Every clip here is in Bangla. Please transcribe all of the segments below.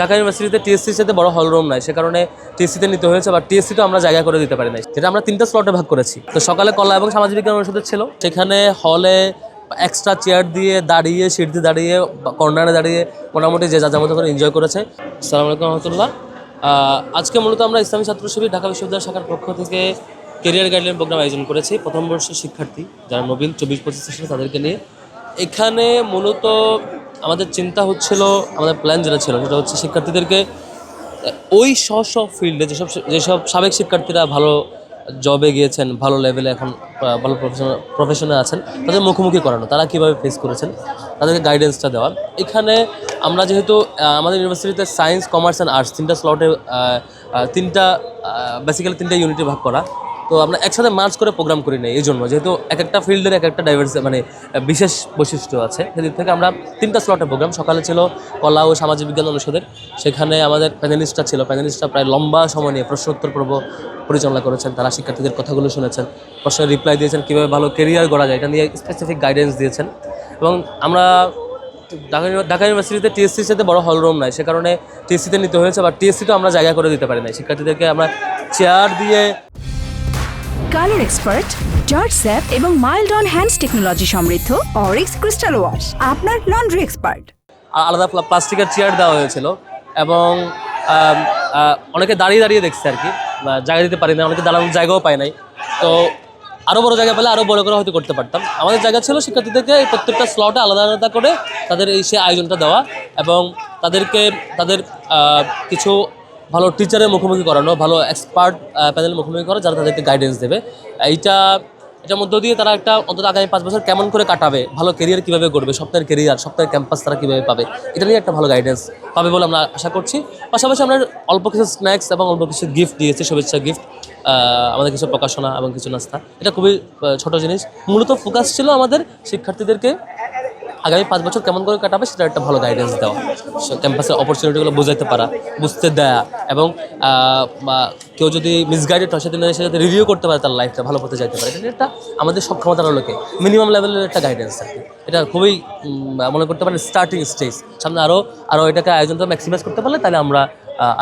ঢাকা ইউনিভার্সিটিতে টিএসসির সাথে বড় হল রুম নাই, সে কারণে টিএসসিতে নিতে হয়েছে বা টিএসসিতেও আমরা জায়গা করে দিতে পারি নাই। যেটা আমরা তিনটা স্লটে ভাগ করেছি। তো সকালে কলা এবং সামাজিক বিজ্ঞান অনুষদের ছিল। সেখানে হলে এক্সট্রা চেয়ার দিয়ে দাঁড়িয়ে সিট দিয়ে দাঁড়িয়ে কর্নারে দাঁড়িয়ে মোটামুটি যে যা যা মতো করে এনজয় করেছে। সালাম আলাইকুম রহমতুল্লাহ। আজকে মূলত আমরা ইসলামী ছাত্র শিবির ঢাকা বিশ্ববিদ্যালয় শাখার পক্ষ থেকে কেরিয়ার গাইডলাইন প্রোগ্রাম আয়োজন করেছি। প্রথম বর্ষের শিক্ষার্থী, যারা নবীন চব্বিশ পঁচিশ তাদেরকে নিয়ে। এখানে মূলত আমাদের চিন্তা হচ্ছিল, আমাদের প্ল্যান যেটা ছিল সেটা হচ্ছে শিক্ষার্থীদেরকে ওই স্ব সব ফিল্ডে যেসব যেসব সাবেক শিক্ষার্থীরা ভালো জবে গিয়েছেন, ভালো লেভেলে এখন ভালো প্রফেশনে আছেন, তাদের মুখোমুখি করানো, তারা কীভাবে ফেস করেছেন, তাদেরকে গাইডেন্সটা দেওয়া। এখানে আমরা যেহেতু আমাদের ইউনিভার্সিটিতে সায়েন্স কমার্স অ্যান্ড আর্টস তিনটা স্লটে তিনটা বেসিক্যালি তিনটা ইউনিটে ভাগ করা। তো আমরা একসাথে মার্চ করে প্রোগ্রাম করি না এই জন্য যেহেতু এক একটা ফিল্ডের এক একটা ডাইভার্স মানে বিশেষ বৈশিষ্ট্য আছে। সেদিক থেকে আমরা তিনটা স্লটে প্রোগ্রাম সকালে ছিল কলা ও সামাজিক বিজ্ঞান অনুষদের। সেখানে আমাদের প্যানেলিস্টরা ছিল। প্যানেলিস্টরা প্রায় লম্বা সময় নিয়ে প্রশ্নোত্তর পর্ব পরিচালনা করেছেন। তারা শিক্ষার্থীদের কথাগুলো শুনেছেন। প্রশ্নের রিপ্লাই দিয়েছেন, কীভাবে ভালো কেরিয়ার গড়া যায়, এটা নিয়ে স্পেসিফিক গাইডেন্স দিয়েছেন। এবং আমরা ঢাকা ঢাকা ইউনিভার্সিটিতে টিএসসির সাথে বড় হল রুম নাই। সে কারণে টিএসসিতে নিতে হয়েছে বা টিএসসিতেও আমরা জায়গা করে দিতে পারি না শিক্ষার্থীদেরকে আমরা চেয়ার দিয়ে কালার এক্সপার্ট জর্জ স্যাপ এবং মাইল্ড অন হ্যান্ডস টেকনোলজি সমৃদ্ধ অরিক্স ক্রিস্টাল ওয়াশ, আপনার লন্ড্রি এক্সপার্ট। আলাদা প্লা- প্লাস্টিকের চেয়ার দেওয়া হয়েছিল এবং অনেকে দাঁড়িয়ে দাঁড়িয়ে দেখছে আর কি জায়গা দিতে পারি না অনেকে দাঁড়ানোর জায়গাও পায় নাই। তো আরও বড় জায়গা পেলে আরও বড় করে হয়তো করতে পারতাম। আমাদের জায়গা ছিল শিক্ষার্থীদেরকে প্রত্যেকটা স্লটে আলাদা আলাদা করে তাদের এই সে আয়োজনটা দেওয়া এবং তাদেরকে, তাদের কিছু ভালো টিচারের মুখোমুখি করানো, ভালো এক্সপার্ট প্যানেলের মুখোমুখি করা, যারা তাদেরকে গাইডেন্স দেবে। এইটা, এটার মধ্য দিয়ে তারা একটা অন্তত আগামী পাঁচ বছর কেমন করে কাটাবে, ভালো কেরিয়ার কীভাবে করবে সপ্তাহের কেরিয়ার সপ্তাহের ক্যাম্পাস তারা কীভাবে পাবে, এটা নিয়ে একটা ভালো গাইডেন্স পাবে বলে আমরা আশা করছি। পাশাপাশি আমরা অল্প কিছু স্ন্যাক্স এবং অল্প কিছু গিফট দিয়েছি, শুভেচ্ছা গিফট আমাদের কিছু প্রকাশনা এবং কিছু নাস্তা। এটা খুবই ছোট জিনিস। মূলত ফোকাস ছিল আমাদের শিক্ষার্থীদেরকে আগামী পাঁচ বছর কেমন করে কাটাবে সেটা একটা ভালো গাইডেন্স দেওয়া ক্যাম্পাসের অপরচুনিটিগুলো বোঝাতে পারা, বুঝতে দেয়া এবং কেউ যদি মিসগাইডেড হয়, সেদিন সে যাতে রিভিউ করতে পারে তার লাইফটা ভালো পথে যাইতে পারে। এটা একটা আমাদের সক্ষমতার লোকে মিনিমাম লেভেলের একটা গাইডেন্স আর কি। এটা খুবই মনে করতে পারেন স্টার্টিং স্টেজ সামনে আরও আরও এটাকে আয়োজনটা ম্যাক্সিমাইজ করতে পারলে তাহলে আমরা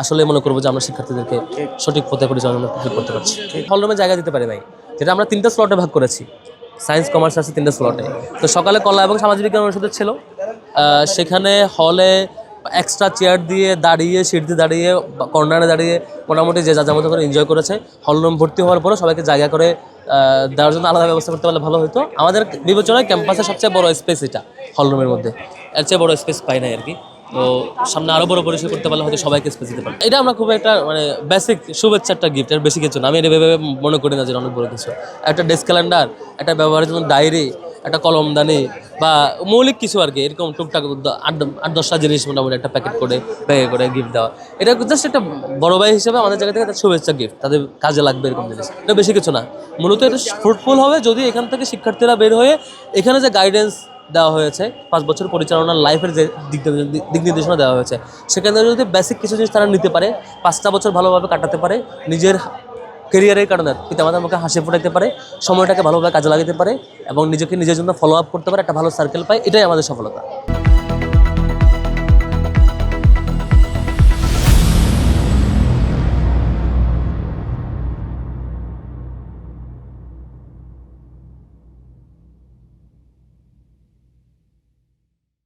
আসলে মনে করব যে আমরা শিক্ষার্থীদেরকে সঠিক পথে পরিচালনা করতে পারছি। হলরুমে জায়গা দিতে পারি নাই যেটা আমরা তিনটা স্লটে ভাগ করেছি। সায়েন্স, কমার্স আছে তিনটে স্লটে। তো সকালে কলা এবং সামাজিক বিজ্ঞান অনুষদের ছিল। সেখানে হলে এক্সট্রা চেয়ার দিয়ে দাঁড়িয়ে সিট দিয়ে দাঁড়িয়ে কর্নারে দাঁড়িয়ে মোটামুটি যে যা মতো করে এনজয় করেছে। হল রুম ভর্তি হওয়ার পরে সবাইকে জায়গা করে দেওয়ার জন্য আলাদা ব্যবস্থা করতে পারলে ভালো হতো আমাদের বিবেচনায় ক্যাম্পাসের সবচেয়ে বড় স্পেস এটা হল রুমের মধ্যে। এর চেয়ে বড় স্পেস পাই নাই আর কি। তো সামনে আরও বড় পরিসর করতে পারলে হয়তো সবাইকে স্পেস দিতে পারে এটা আমরা খুব একটা মানে বেসিক শুভেচ্ছা একটা গিফট এর বেশি কিছু না। আমি এটা ভেবে মনে করি না যে অনেক বড় কিছু। একটা ডেস্ক ক্যালেন্ডার একটা ব্যবহারের জন্য ডায়েরি একটা কলমদানি বা মৌলিক কিছু আর কি। এরকম টুকটাক আট আট দশটা জিনিস মোটামুটি একটা প্যাকেট করে ব্যাগে করে গিফট দেওয়া। এটা জাস্ট একটা বড় ভাই হিসেবে আমাদের জায়গা থেকে একটা শুভেচ্ছা গিফট তাদের কাজে লাগবে এরকম জিনিস। এটা বেশি কিছু না। মূলত এটা ফ্রুটফুল হবে যদি এখান থেকে শিক্ষার্থীরা বের হয়ে এখানে যে গাইডেন্স দেওয়া হয়েছে, পাঁচ বছর পরিচালনার লাইফের যে দিক দিক নির্দেশনা দেওয়া হয়েছে। সেখানে যদি বেসিক কিছু জিনিস তারা নিতে পারে, পাঁচটা বছর ভালোভাবে কাটাতে পারে, নিজের কেরিয়ারের কারণে পিতামাতার মুখে হাসি ফোটাইতে পারে, সময়টাকে ভালোভাবে কাজে লাগাতে পারে এবং নিজেকে নিজের জন্য ফলো আপ করতে পারে, একটা ভালো সার্কেল পায়, এটাই আমাদের সফলতা।